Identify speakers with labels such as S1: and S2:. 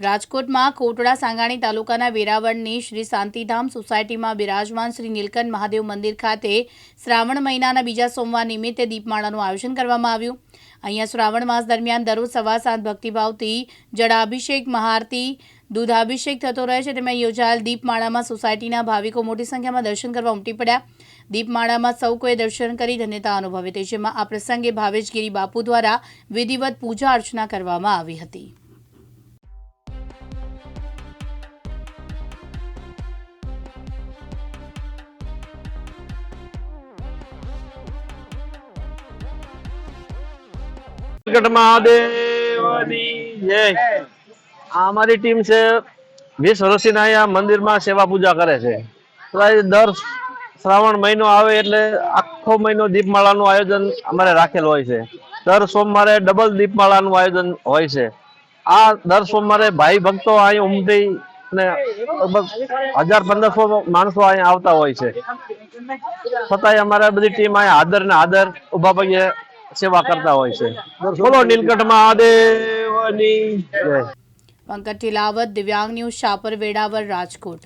S1: રાજકોટમાં કોટડા સાંગાણી તાલુકાના વેરાવળની શ્રી શાંતિધામ સોસાયટીમાં બિરાજમાન શ્રી નીલકંઠ મહાદેવ મંદિર ખાતે શ્રાવણ મહિનાના બીજા સોમવાર નિમિત્તે દીપમાળાનું આયોજન કરવામાં આવ્યું. અહીંયા શ્રાવણ માસ દરમિયાન દરરોજ સવા સાત ભક્તિભાવથી જળાભિષેક, મહાઆરતી, દૂધાભિષેક થતો રહે છે. તેમાં યોજાયેલ દીપમાળામાં સોસાયટીના ભાવિકો મોટી સંખ્યામાં દર્શન કરવા ઉમટી પડ્યા. દીપમાળામાં સૌ કોઈ દર્શન કરી ધન્યતા અનુભવી હતી જેમાં આ પ્રસંગે ભાવેશગીરી બાપુ દ્વારા વિધિવત પૂજા અર્ચના કરવામાં આવી હતી.
S2: વેંકટ મહાદેવની જય. આ અમારી ટીમ છે વીસ વર્ષથી અહીંયા મંદિરમાં સેવા પૂજા કરે છે. દર શ્રાવણ મહિનો આવે એટલે આખો મહિનો દીપમાળાનું આયોજન અમારે રાખેલ હોય છે. દર સોમવારે ડબલ દીપમાળાનું આયોજન હોય છે. આ દર સોમવારે ભાઈ ભક્તો અહીં ઉમટી લગભગ હજાર પંદરસો માણસો અહીંયા આવતા હોય છે. છતાંય અમારે બધી ટીમ અહીંયા આદર ને આદર ઊભા પગે સેવા કરતા હોય છે. બોલો નીલકંઠ મહાદેવની
S1: પંકજ ટીલાવત દિવ્યાંગ ન્યૂઝ શાપર વેડાવર રાજકોટ